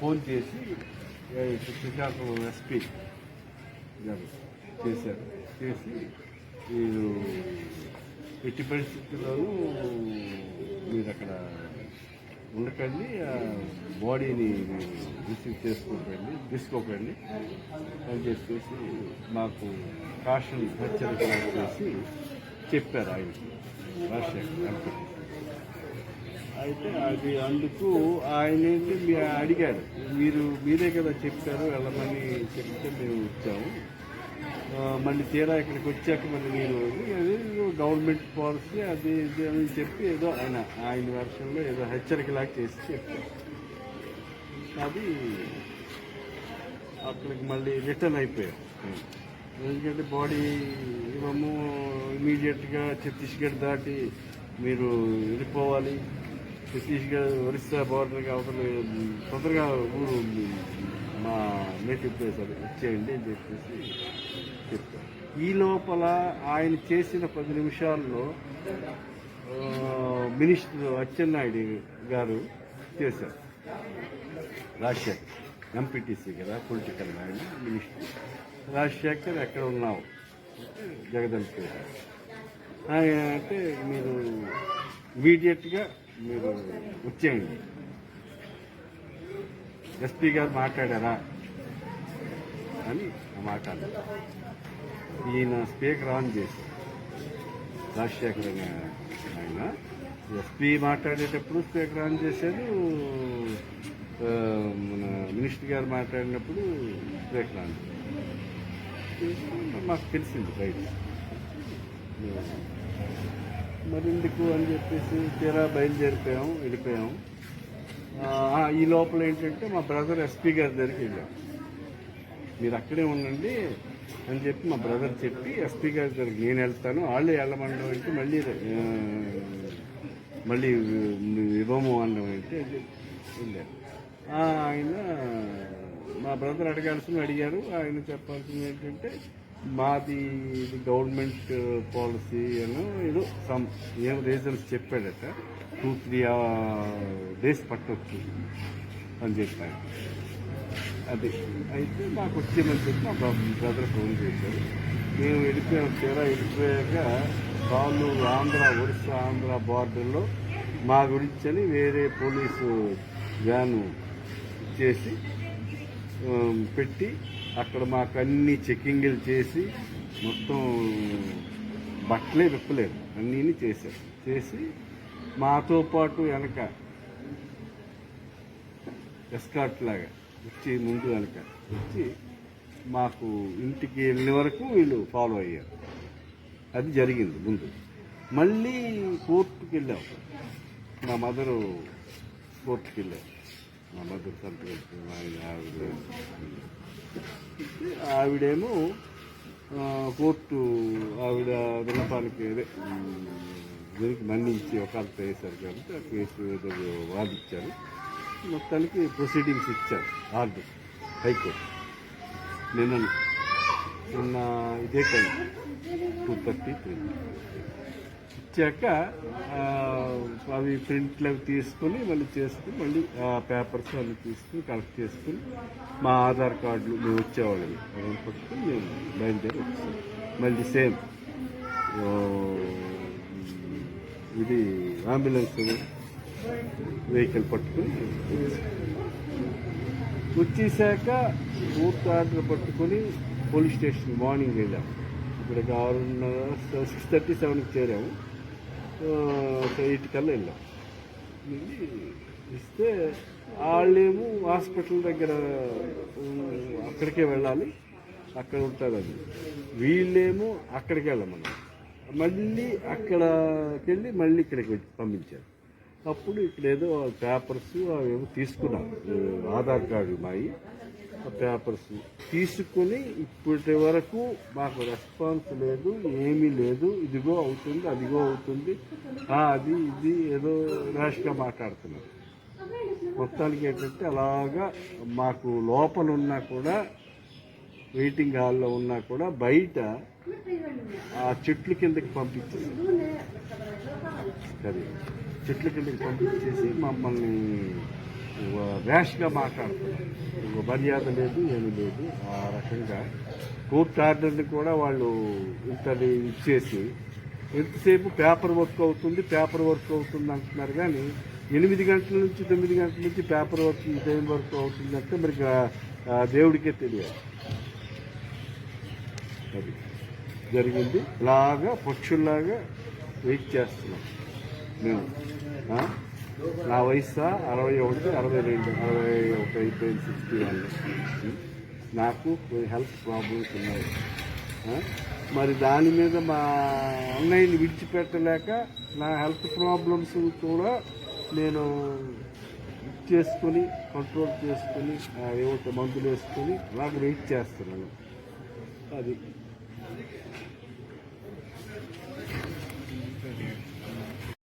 Phone చేసి Srikakulam SP గారు చేశారు. చేసి మీరు ఎట్టి పరిస్థితుల్లోనూ మీరు అక్కడ ఉండకండి ఆ బాడీని రిసీవ్ చేసుకోకండి తీసుకోకండి. అని చెప్పేసి మాకు కాషన్ హెచ్చరిక చేసి చెప్పారు ఆయనకి రాజశేఖర్ అయితే అది అందుకు ఆయన ఏంటి మీ అడిగాడు. మీరు మీరే కదా చెప్పారు వెళ్ళమని చెప్తే మేము వచ్చాము. మళ్ళీ తీరా ఇక్కడికి వచ్చాక మళ్ళీ మీరు అది గవర్నమెంట్ పాలసీ అది ఇది అని చెప్పి ఏదో ఆయన ఆయన వర్షంలో ఏదో హెచ్చరికలాగా చేసి చెప్పారు. అది అక్కడికి మళ్ళీ రిటర్న్ అయిపోయారు. ఎందుకంటే బాడీ ఇవ్వము ఇమీడియట్గా ఛత్తీస్గఢ్ దాటి మీరు వెళ్ళిపోవాలి. ఛత్తీస్గఢ్ ఒరిస్సా బార్డర్కి అవతల తొందరగా ఊరు మా నేటివ్ ప్లేస్ అది. ఇచ్చేయండి అని చెప్పేసి చెప్తాను ఈ లోపల ఆయన చేసిన పది నిమిషాల్లో మినిస్టర్ అచ్చెన్నాయుడు గారు చేశారు. రాజశేఖర్ ఎంపీటీసీ కదా పొలిటికల్ ఆయన మినిస్టర్ రాజశేఖర్ ఎక్కడ ఉన్నావు? జగదంపేట. ఆయన అంటే మీరు ఇమీడియట్గా మీరు వచ్చేయండి ఎస్పీ గారు మాట్లాడారా? అని మాట్లాడారు ఈయన స్పీకర్ ఆన్ చేసి రాజశేఖర్ ఆయన ఎస్పీ మాట్లాడేటప్పుడు స్పీకర్ ఆన్ చేశారు మన మినిస్టర్ గారు మాట్లాడినప్పుడు స్పీకర్ ఆన్ చేశారు. మాకు తెలిసింది బయట. మరిందుకు అని చెప్పేసి తీరా బయలుదేరిపోయాం వెళ్ళిపోయాం ఈ లోపల ఏంటంటే మా బ్రదర్ ఎస్పీ గారి దగ్గరికి వెళ్ళాం. మీరు అక్కడే ఉండండి అని చెప్పి మా బ్రదర్ చెప్పి ఎస్పీ గారి దగ్గరికి నేను వెళ్తాను వాళ్ళే వెళ్ళమనడం అంటే మళ్ళీ మళ్ళీ ఇవ్వము అనడం అంటే వెళ్ళారు. ఆయన మా బ్రదర్ అడగాల్సిన అడిగారు. ఆయన చెప్పాల్సింది ఏంటంటే మాది ఇది గవర్నమెంట్ పాలసీ అని ఏదో సమ్ ఏం రీజన్స్ చెప్పాడట. టూ త్రీ డేస్ పట్టొచ్చు అని చెప్పాడు. అది అయితే మాకు వచ్చేమని చెప్పి మా బ్రదర్ ఫోన్ చేశారు మేము వెళ్ళిపోయాం తీరా వెళ్ళిపోయాక వాళ్ళు ఆంధ్ర ఒరిస్సా ఆంధ్ర బార్డర్లో మా గురించి అని వేరే పోలీసు వ్యాను చేసి పెట్టి అక్కడ మాకు అన్ని చెక్కింగ్లు చేసి మొత్తం బట్టలే విప్పలేదు. అన్నీ చేశారు. చేసి మాతో పాటు వెనక ఎస్కాట్ లాగా వచ్చి ముందు వెనక వచ్చి మాకు ఇంటికి వెళ్ళిన వరకు వీళ్ళు ఫాలో అయ్యారు. అది జరిగింది ముందు. మళ్ళీ కోర్టుకి వెళ్ళాం. మా మదరు కోర్టుకి వెళ్ళాం మా మదర్ ఆయన ఆవిడ ఆవిడేమో కోర్టు ఆవిడ విన్నపానికి అదే దీనికి మన్నించి ఒకళ్ళతో వేశారు కాబట్టి ఆ కేసు ఏదో వాదిచ్చారు మొత్తానికి ప్రొసీడింగ్స్ ఇచ్చారు ఆర్డర్ హైకోర్టు. నిన్న నిన్న ఇదే టైం టూ థర్టీ త్రీ ఇచ్చాక అవి ప్రింట్లు అవి తీసుకొని మళ్ళీ చేసుకుని మళ్ళీ పేపర్స్ అవి తీసుకుని కలెక్ట్ చేసుకుని మా ఆధార్ కార్డులు మేము వచ్చేవాళ్ళని అవన్నీ పట్టుకుని మేము బయలుదేరి వచ్చాం. మళ్ళీ సేమ్ ఇది అంబులెన్స్ వెహికల్ పట్టుకుని వచ్చేసాక ఫోర్త్ ఆర్డర్ పట్టుకొని పోలీస్ స్టేషన్ మార్నింగ్ వెళ్ళాము ఇక్కడ ఆరున్నర సిక్స్ థర్టీ సెవెన్కి చేరాము. ఎయిట్ కల్లా వెళ్ళాం. వెళ్ళి ఇస్తే వాళ్ళేమో హాస్పిటల్ దగ్గర అక్కడికే వెళ్ళాలి. అక్కడ ఉంటుంది అది. వీళ్ళేమో అక్కడికి వెళ్ళమన్నారు. మళ్ళీ అక్కడికి వెళ్ళి మళ్ళీ ఇక్కడికి పంపించారు. అప్పుడు ఇక్కడ ఏదో పేపర్స్ అవేమో తీసుకున్నాం ఆధార్ కార్డు ఉన్నాయి ఆ పేపర్స్ తీసుకుని ఇప్పటి వరకు మాకు రెస్పాన్స్ లేదు ఏమీ లేదు. ఇదిగో అవుతుంది అదిగో అవుతుంది. అది ఇది ఏదో ర్యాష్గా మాట్లాడుతున్నారు. మొత్తానికి ఏంటంటే అలాగా మాకు లోపల ఉన్నా కూడా వెయిటింగ్ హాల్లో ఉన్నా కూడా బయట ఆ చెట్ల కిందకి పంపించేసి అది చెట్ల కిందకి పంపించేసి మమ్మల్ని ర్యాష్గా మాట్లాడుతున్నారు. ఒక మర్యాద లేదు ఏమీ లేదు. ఆ రకంగా కోర్టు ఆర్డర్ని కూడా వాళ్ళు ఇంతది ఇచ్చేసి ఎంతసేపు పేపర్ వర్క్ అవుతుంది పేపర్ వర్క్ అవుతుంది అంటున్నారు కానీ ఎనిమిది గంటల నుంచి తొమ్మిది గంటల నుంచి పేపర్ వర్క్ ఈ టైం వర్క్ అవుతుందంటే మరి దేవుడికే తెలియాలి. అది జరిగింది. ఇలాగా పక్షుల్లాగా వెయిట్ చేస్తున్నాం మేము. నా వయసు అరవై ఒకటి అరవై రెండు అరవై ఒకటి అయిపోయింది సిక్స్టీ వన్. నాకు హెల్త్ ప్రాబ్లమ్స్ ఉన్నాయి. మరి దాని మీద మా అన్నయ్యని విడిచిపెట్టలేక నా హెల్త్ ప్రాబ్లమ్స్ కూడా నేను చేసుకొని కంట్రోల్ చేసుకొని ఆ, మందులు వేసుకొని అలాగ వెయిట్ చేస్తున్నాను. అది.